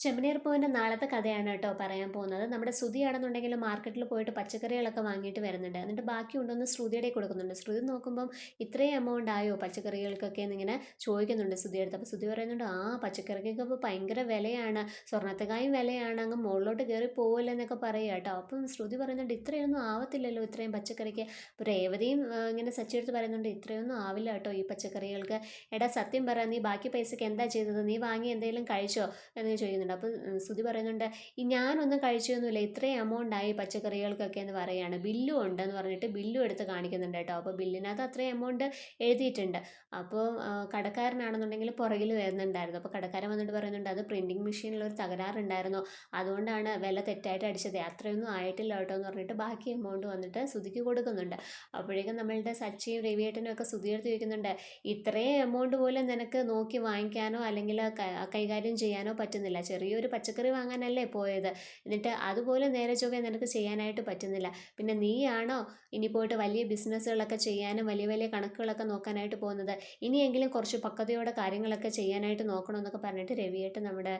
ചെമ്മനീർ പൂവിന്റെ നാളത്തെ കഥയാണ് കേട്ടോ പറയാൻ പോകുന്നത്. നമ്മുടെ ശ്രുതിയാണെന്നുണ്ടെങ്കിൽ മാർക്കറ്റിൽ പോയിട്ട് പച്ചക്കറികളൊക്കെ വാങ്ങിയിട്ട് വരുന്നുണ്ട്. എന്നിട്ട് ബാക്കി കൊണ്ടുവന്ന് ശ്രുതിയുടെ കൊടുക്കുന്നുണ്ട്. ശ്രുതി നോക്കുമ്പം ഇത്രയും എമൗണ്ട് ആയോ പച്ചക്കറികൾക്കൊക്കെ എന്നിങ്ങനെ ചോദിക്കുന്നുണ്ട് ശ്രുതി അടുത്ത്. അപ്പോൾ ശ്രുതി പറയുന്നുണ്ട് ആ പച്ചക്കറിക്കൊക്കെ ഇപ്പോൾ ഭയങ്കര വിലയാണ്. സ്വർണത്തെക്കായും വിലയാണ്. അങ്ങ് മുകളിലോട്ട് കയറി പോകില്ല എന്നൊക്കെ പറയുക കേട്ടോ. അപ്പം ശ്രുതി പറയുന്നുണ്ട് ഇത്രയൊന്നും ആവത്തില്ലല്ലോ ഇത്രയും പച്ചക്കറിക്ക്. അപ്പോൾ രേവതിയും ഇങ്ങനെ സച്ചിയെടുത്ത് പറയുന്നുണ്ട് ഇത്രയൊന്നും ആവില്ല കേട്ടോ ഈ പച്ചക്കറികൾക്ക്. എടാ സത്യം പറ നീ ബാക്കി പൈസക്ക് എന്താ ചെയ്തത്? നീ വാങ്ങി എന്തെങ്കിലും കഴിച്ചോ? എന്ന് ചോദിക്കുന്നുണ്ട്. പറയുന്നുണ്ട്. അപ്പോൾ ശ്രുതി പറയുന്നുണ്ട് ഞാനൊന്നും കഴിച്ചൊന്നുമില്ല. ഇത്രയും എമൗണ്ട് ആയി പച്ചക്കറികൾക്കൊക്കെ എന്ന് പറയുകയാണ് ബില്ലും ഉണ്ടെന്ന് പറഞ്ഞിട്ട് ബില്ലും എടുത്ത് കാണിക്കുന്നുണ്ട് കേട്ടോ. അപ്പോൾ ബില്ലിനകത്ത് അത്രയും എമൗണ്ട് എഴുതിയിട്ടുണ്ട്. അപ്പോൾ കടക്കാരനാണെന്നുണ്ടെങ്കിൽ പുറകിൽ വരുന്നുണ്ടായിരുന്നു. അപ്പോൾ കടക്കാരൻ വന്നിട്ട് പറയുന്നുണ്ട് അത് പ്രിന്റിങ് മെഷീനിൽ ഒരു തകരാറുണ്ടായിരുന്നു. അതുകൊണ്ടാണ് വില തെറ്റായിട്ട് അടിച്ചത്. അത്രയൊന്നും ആയിട്ടില്ല കേട്ടോ എന്ന് പറഞ്ഞിട്ട് ബാക്കി എമൗണ്ട് വന്നിട്ട് സ്തുതിക്ക് കൊടുക്കുന്നുണ്ട്. അപ്പോഴേക്കും നമ്മളുടെ സച്ചിയും രവിയേട്ടനും ഒക്കെ സുതിയെടുത്ത് ചോദിക്കുന്നുണ്ട് ഇത്രയും എമൗണ്ട് പോലും നിനക്ക് നോക്കി വാങ്ങിക്കാനോ അല്ലെങ്കിൽ കൈകാര്യം ചെയ്യാനോ പറ്റുന്നില്ല. ചെറിയൊരു പച്ചക്കറി വാങ്ങാനല്ലേ പോയത്. എന്നിട്ട് അതുപോലെ നേരെ ചൊവ്വേ നിനക്ക് ചെയ്യാനായിട്ട് പറ്റുന്നില്ല. പിന്നെ നീയാണോ ഇനി പോയിട്ട് വലിയ ബിസിനസ്സുകളൊക്കെ ചെയ്യാനും വലിയ വലിയ കണക്കുകളൊക്കെ നോക്കാനായിട്ട് പോകുന്നത്? ഇനിയെങ്കിലും കുറച്ച് പക്വതയോടെ കാര്യങ്ങളൊക്കെ ചെയ്യാനായിട്ട് നോക്കണമെന്നൊക്കെ പറഞ്ഞിട്ട് രവിയേട്ടൻ നമ്മുടെ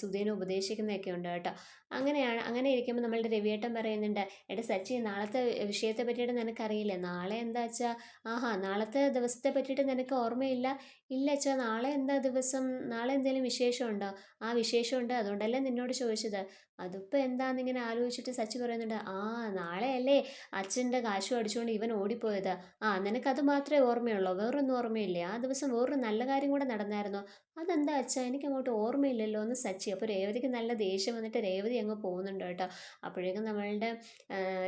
സുധീനെ ഉപദേശിക്കുന്നതൊക്കെ ഉണ്ട് കേട്ടോ. അങ്ങനെയാണ് അങ്ങനെ ഇരിക്കുമ്പോൾ നമ്മളുടെ രവിയേട്ടൻ പറയുന്നുണ്ട് എടാ സച്ചി നാളത്തെ വിഷയത്തെ പറ്റിയിട്ട് നിനക്കറിയില്ലേ? നാളെ എന്താ വെച്ചാൽ ആഹാ നാളത്തെ ദിവസത്തെ പറ്റിയിട്ട് നിനക്ക് ഓർമ്മയില്ല? ഇല്ല അച്ഛാ നാളെ എന്താ ദിവസം? നാളെ എന്തെങ്കിലും വിശേഷമുണ്ടോ? ആ വിശേഷമുണ്ട് അതുകൊണ്ടല്ലേ നിന്നോട് ചോദിച്ചത്. അതിപ്പോൾ എന്താണെന്നിങ്ങനെ ആലോചിച്ചിട്ട് സച്ചി പറയുന്നുണ്ട് ആ നാളെയല്ലേ അച്ഛന്റെ കാശും അടിച്ചുകൊണ്ട് ഇവൻ ഓടിപ്പോയത്. ആ നിനക്കത് മാത്രമേ ഓർമ്മയുള്ളൂ. വേറൊന്നും ഓർമ്മയില്ലേ? ആ ദിവസം വേറൊരു നല്ല കാര്യം കൂടെ നടന്നായിരുന്നു. അതെന്താ അച്ഛാ? എനിക്ക് അങ്ങോട്ട് ഓർമ്മയില്ലല്ലോ എന്ന് സച്ചി. അപ്പോൾ രേവതിക്ക് നല്ല ദേഷ്യം വന്നിട്ട് രേവതി അങ്ങ് പോകുന്നുണ്ട് കേട്ടോ. അപ്പോഴേക്കും നമ്മളുടെ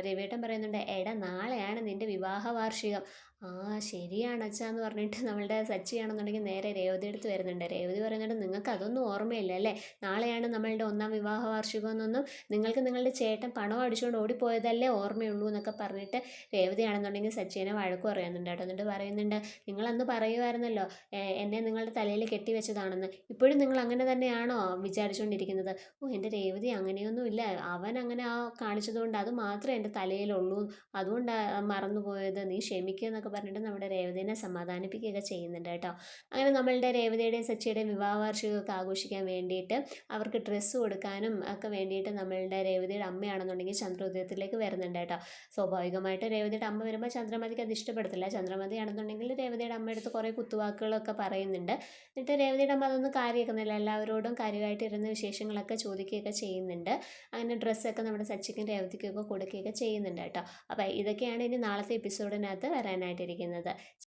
രവിയേട്ടൻ പറയുന്നുണ്ട് എടാ നാളെയാണ് നിന്റെ വിവാഹ വാർഷികം ആ ശരിയാണ് അച്ഛാ എന്ന് പറഞ്ഞിട്ട് നമ്മളുടെ സച്ചിയാണെന്നുണ്ടെങ്കിൽ നേരെ രേവതി എടുത്ത് വരുന്നുണ്ട്. രേവതി പറയുന്നുണ്ട് നിങ്ങൾക്ക് അതൊന്നും ഓർമ്മയില്ല അല്ലേ? നാളെയാണ് നമ്മളുടെ ഒന്നാം വിവാഹ വാർഷികമെന്നൊന്നും നിങ്ങൾക്ക് നിങ്ങളുടെ ചേട്ടൻ പണം അടിച്ചുകൊണ്ട് ഓടിപ്പോയതല്ലേ ഓർമ്മയുള്ളൂ എന്നൊക്കെ പറഞ്ഞിട്ട് രേവതിയാണെന്നുണ്ടെങ്കിൽ സച്ചിനെ വഴക്ക് പറയുന്നുണ്ട് കേട്ടോ. എന്നിട്ട് പറയുന്നുണ്ട് നിങ്ങളന്ന് പറയുമായിരുന്നല്ലോ എന്നെ നിങ്ങളുടെ തലയിൽ കെട്ടിവെച്ചതാണെന്ന് ഇപ്പോഴും നിങ്ങൾ അങ്ങനെ തന്നെയാണോ വിചാരിച്ചുകൊണ്ടിരിക്കുന്നത് ഓ എന്റെ രേവതി അങ്ങനെയൊന്നും ഇല്ല അവൻ അങ്ങനെ ആ കാണിച്ചതുകൊണ്ട് അത് മാത്രമേ എന്റെ തലയിലുള്ളൂ. അതുകൊണ്ടാണ് മറന്നുപോയത്. നീ ക്ഷമിക്കുക എന്നൊക്കെ പറഞ്ഞിട്ട് നമ്മുടെ രേവതിനെ സമാധാനിപ്പിക്കുകയൊക്കെ ചെയ്യുന്നുണ്ട് കേട്ടോ. അങ്ങനെ നമ്മളുടെ രേവതിയുടെയും സച്ചിയുടെയും വിവാഹ വാർഷികമൊക്കെ ആഘോഷിക്കാൻ വേണ്ടിയിട്ട് അവർക്ക് ഡ്രസ്സ് കൊടുക്കാനും ഒക്കെ വേണ്ടിയിട്ട് നമ്മളുടെ രേവതിയുടെ അമ്മയാണെന്നുണ്ടെങ്കിൽ ചന്ദ്രോദയത്തിലേക്ക് വരുന്നുണ്ട് കേട്ടോ. സ്വാഭാവികമായിട്ട് രേവതിയുടെ അമ്മ വരുമ്പോൾ ചന്ദ്രമതിക്ക് അത് ഇഷ്ടപ്പെടത്തില്ല. ചന്ദ്രമതി ആണെന്നുണ്ടെങ്കിൽ രേവതിയുടെ എടുത്ത് കുറേ കുത്തുവാക്കുകളൊക്കെ പറയുന്നുണ്ട്. എന്നിട്ട് രേവതിയുടെ അമ്മ അതൊന്നും കാര്യമാക്കുന്നില്ല. എല്ലാവരോടും കാര്യമായിട്ട് ഇരുന്ന വിശേഷങ്ങളൊക്കെ ചോദിക്കുകയൊക്കെ ചെയ്യുന്നുണ്ട്. അങ്ങനെ ഡ്രസ്സൊക്കെ നമ്മുടെ സച്ചിക്കും രേവതിക്കൊക്കെ കൊടുക്കുകയൊക്കെ ചെയ്യുന്നുണ്ട് കേട്ടോ. അപ്പോൾ ഇതൊക്കെയാണ് ഇനി നാളത്തെ എപ്പിസോഡിനകത്ത് വരാനായിട്ടിരിക്കുന്നത്